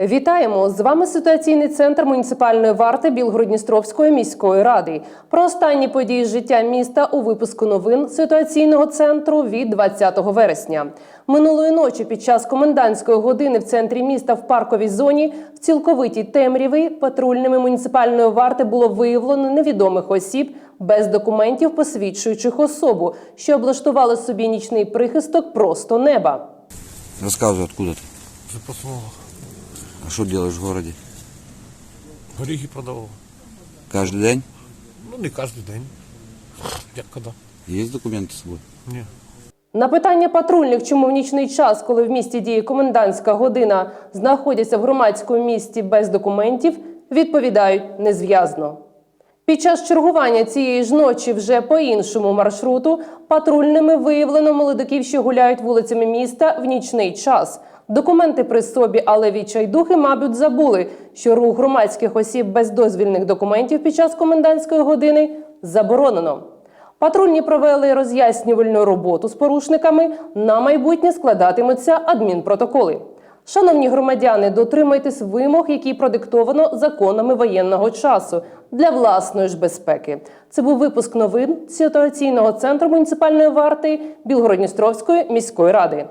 Вітаємо! З вами ситуаційний центр муніципальної варти Білгородністровської міської ради. Про останні події з життя міста у випуску новин ситуаційного центру від 20 вересня. Минулої ночі під час комендантської години в центрі міста в парковій зоні в цілковитій темряві патрульними муніципальної варти було виявлено невідомих осіб без документів, посвідчуючих особу, що облаштували собі нічний прихисток просто неба. Рассказывай, откуда ты? Запасного. А что делаешь в городе? Горіхи продавав. Каждый день? Ну, не кожен день. Як коли? Есть документы с собой? Ні. На питання патрульних, чому в нічний час, коли в місті діє комендантська година, знаходяться в громадському місті без документів, відповідають незв'язно. Під час чергування цієї ж ночі вже по іншому маршруту патрульними виявлено молодиків, що гуляють вулицями міста в нічний час. Документи при собі, але відчайдухи, мабуть, забули, що рух громадських осіб без дозвільних документів під час комендантської години заборонено. Патрульні провели роз'яснювальну роботу з порушниками. На майбутнє складатимуться адмінпротоколи. Шановні громадяни, дотримайтесь вимог, які продиктовано законами воєнного часу для власної ж безпеки. Це був випуск новин ситуаційного центру муніципальної варти Білгородністровської міської ради.